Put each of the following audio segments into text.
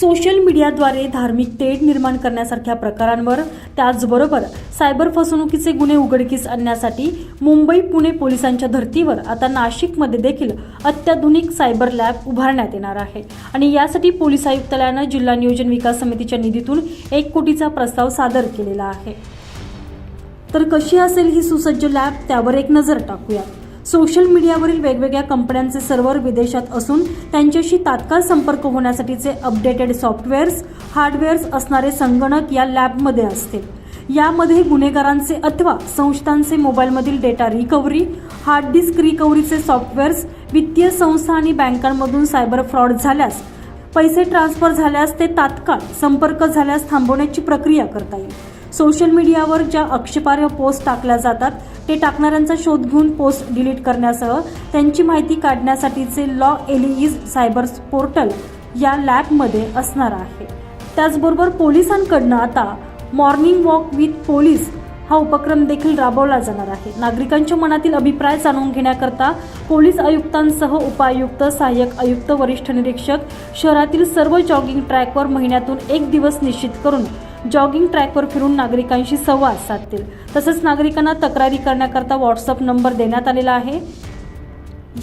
Social मीडियाद्वारे धार्मिक तेढ निर्माण करण्यासारख्या प्रकारांवर त्याचबरोबर सायबर फसवणुकीचे गुन्हे उघडकीस आणण्यासाठी मुंबई पुणे पोलिसांच्या धर्तीवर आता नाशिकमध्ये देखील अत्याधुनिक सायबर लॅब उभारण्यात येणार आहे. आणि यासाठी पोलीस आयुक्तालयानं जिल्हा नियोजन विकास समितीच्या निधीतून एक कोटीचा प्रस्ताव सादर केलेला आहे. तर कशी असेल ही सुसज्ज लॅब? त्यावर एक नजर टाकूया. सोशल मीडियावरील वेगवेगळ्या कंपन्यांचे सर्व्हर विदेशात असून त्यांच्याशी तात्काळ संपर्क होण्यासाठीचे अपडेटेड सॉफ्टवेअर्स हार्डवेअर्स असणारे संगणक या लॅबमध्ये असते. यामध्ये गुन्हेगारांचे अथवा संस्थांचे मोबाईलमधील डेटा रिकव्हरी हार्ड डिस्क रिकव्हरीचे सॉफ्टवेअर्स वित्तीय संस्था आणि बँकांमधून सायबर फ्रॉड झाल्यास पैसे ट्रान्सफर झाल्यास ते तात्काळ संपर्क झाल्यास थांबवण्याची प्रक्रिया करता येईल. सोशल मीडियावर ज्या आक्षेपार्ह पोस्ट टाकल्या जातात ते टाकणाऱ्यांचा शोध घेऊन पोस्ट डिलीट करण्यासह त्यांची माहिती काढण्यासाठीचे लॉ एलिईज सायबर पोर्टल या लॅबमध्ये असणार आहे. त्याचबरोबर पोलिसांकडनं आता मॉर्निंग वॉक विथ पोलीस हा उपक्रम देखील राबवला जाणार आहे. नागरिकांच्या मनातील अभिप्राय जाणून घेण्याकरता पोलीस आयुक्तांसह उपायुक्त सहाय्यक आयुक्त वरिष्ठ निरीक्षक शहरातील सर्व जॉगिंग ट्रॅकवर महिन्यातून एक दिवस निश्चित करून जॉगिंग ट्रॅकवर फिरून नागरिकांशी संवाद साधतील. तसंच नागरिकांना तक्रारी करण्याकरता व्हॉट्सअप नंबर देण्यात आलेला आहे.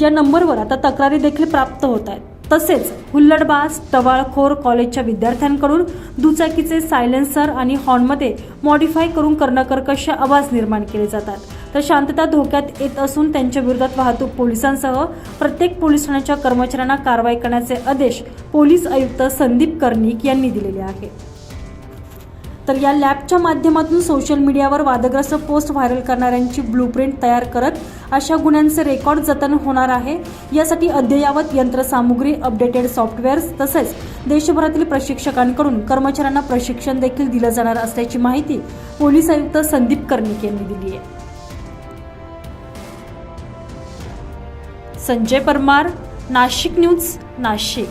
या नंबरवर आता तक्रारी देखील प्राप्त होत आहेत. तसेच हुल्लडबाज टवाळखोर कॉलेजच्या विद्यार्थ्यांकडून दुचाकीचे सायलेन्सर आणि हॉर्नमध्ये मॉडिफाय करून कर्णकर्कश आवाज निर्माण केले जातात. तर शांतता धोक्यात येत असून त्यांच्या विरोधात वाहतूक पोलिसांसह प्रत्येक पोलीस ठाण्याच्या कर्मचाऱ्यांना कारवाई करण्याचे आदेश पोलीस आयुक्त संदीप कर्णिक यांनी दिलेले आहेत. तर या लॅबच्या माध्यमातून सोशल मीडियावर वादग्रस्त पोस्ट व्हायरल करणाऱ्यांची ब्लूप्रिंट तयार करत अशा गुन्ह्यांचे रेकॉर्ड जतन होणार आहे. यासाठी अद्ययावत यंत्रसामुग्री अपडेटेड सॉफ्टवेअर्स तसेच देशभरातील प्रशिक्षकांकडून कर्मचाऱ्यांना प्रशिक्षण देखील दिलं जाणार असल्याची माहिती पोलीस आयुक्त संदीप कर्णिक यांनी दिली आहे. संजय परमार नाशिक न्यूज नाशिक.